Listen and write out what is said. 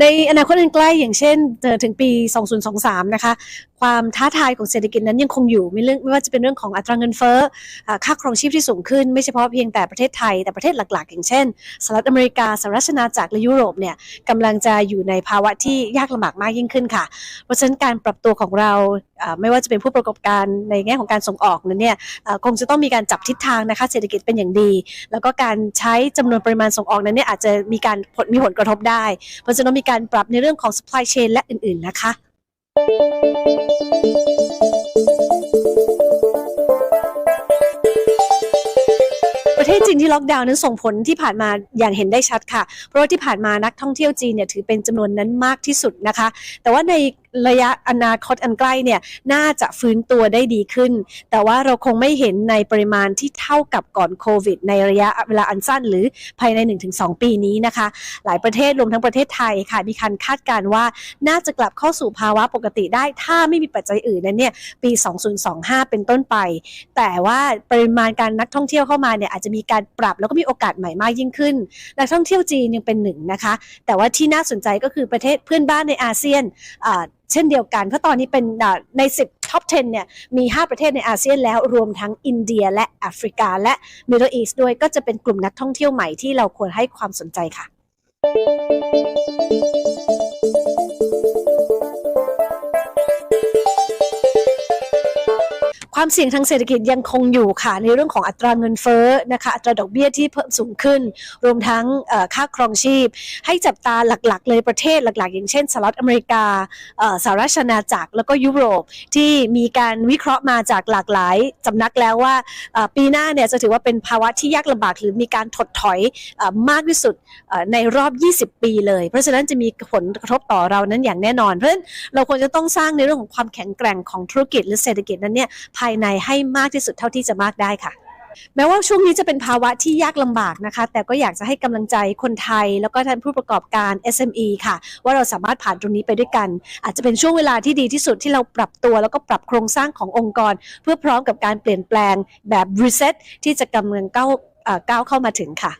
ในอนาคตอันใกล้อย่างเช่นถึงปี 2023 นะคะ ความท้าทายของเศรษฐกิจนั้นยังคงอยู่ไม่เรื่องไม่ว่าจะเป็นเรื่องของอัตราเงินเฟ้อค่าครองชีพที่สูงขึ้น ไม่เฉพาะเพียงแต่ประเทศไทยแต่ประเทศหลัก ๆ อย่างเช่นสหรัฐอเมริกาสหรัฐชาณาจักรและยุโรปเนี่ยกำลังจะอยู่ในภาวะที่ยากลำบากมากยิ่งขึ้นค่ะ เพราะฉะนั้นการปรับตัวของเรา ไม่ว่าจะเป็นผู้ประกอบการในแง่ของการส่งออกนั้นเนี่ยคงจะต้องมีการจับทิศทางนะคะเศรษฐกิจเป็นอย่างดี แล้วก็การใช้จำนวนปริมาณส่งออกนั้นเนี่ยอาจจะมีการมีผลกระทบได้ เพราะฉะนั้นมีการปรับในเรื่องของ supply chain และอื่น ๆ นะคะประเทศจีนที่ล็อกดาวน์นั้นส่งผลที่ผ่านมาอย่างเห็นได้ชัดค่ะ เพราะว่าที่ผ่านมานักท่องเที่ยวจีนเนี่ยถือเป็นจำนวนนั้นมากที่สุดนะคะ แต่ว่าในระยะอนาคตอันใกล้เนี่ยน่าจะฟื้นตัวได้ดีขึ้น แต่ว่าเราคงไม่เห็นในปริมาณที่เท่ากับก่อนโควิด ในระยะเวลาอันสั้นหรือภายใน 1-2 ปีนี้นะคะ หลายประเทศรวมทั้งประเทศไทยค่ะ มีการคาดการณ์ว่าน่าจะกลับเข้าสู่ภาวะปกติได้ถ้าไม่มีปัจจัยอื่นนั้นเนี่ยปี 2025 เป็นต้นไป แต่ว่าปริมาณการนักท่องเที่ยวเข้ามาเนี่ยอาจจะมีการปรับแล้วก็มีโอกาสใหม่มากยิ่งขึ้น นักท่องเที่ยวจีนยังเป็นหนึ่งนะคะ แต่ว่าที่น่าสนใจก็คือประเทศเพื่อนบ้านในอาเซียนอ่า เช่นเดียวกัน เพราะตอนนี้เป็นใน 10 ท็อป 10 เนี่ย มี 5 ประเทศในอาเซียนแล้วรวมทั้งอินเดียและแอฟริกา และ Middle East ด้วยก็จะเป็นกลุ่มนักท่องเที่ยวใหม่ที่เราควรให้ความสนใจค่ะ ความเสี่ยงทางเศรษฐกิจยังคงอยู่ค่ะในเรื่องของอัตราเงินเฟ้อนะคะอัตราดอกเบี้ยที่เพิ่มสูงขึ้น รวมทั้งค่าครองชีพ ให้จับตาหลักๆ เลยประเทศหลักๆ อย่างเช่นสหรัฐอเมริกาสหรัฐอาณาจักรแล้วก็ยุโรปที่มีการวิเคราะห์มาจากหลากหลายสำนักแล้วว่าปีหน้าเนี่ยจะถือว่าเป็นภาวะที่ยากลำบากหรือมีการถดถอยมากที่สุดในรอบ 20 ปีเลย เพราะฉะนั้นจะมีผลกระทบต่อเรานั้นอย่างแน่นอน เพราะฉะนั้นเราควรจะต้องสร้างในเรื่องของความแข็งแกร่งของธุรกิจหรือเศรษฐกิจนั้นเนี่ยภายในให้มากที่สุดเท่าที่จะมากได้ค่ะ แม้ว่าช่วงนี้จะเป็นภาวะที่ยากลำบากนะคะ แต่ก็อยากจะให้กำลังใจคนไทย แล้วก็ท่านผู้ประกอบการ SME ค่ะ ว่าเราสามารถผ่านตรงนี้ไปด้วยกัน อาจจะเป็นช่วงเวลาที่ดีที่สุดที่เราปรับตัว แล้วก็ปรับโครงสร้างขององค์กร เพื่อพร้อมกับการเปลี่ยนแปลงแบบ reset ที่จะกำลังก้าวเก้าวเข้ามาถึงค่ะ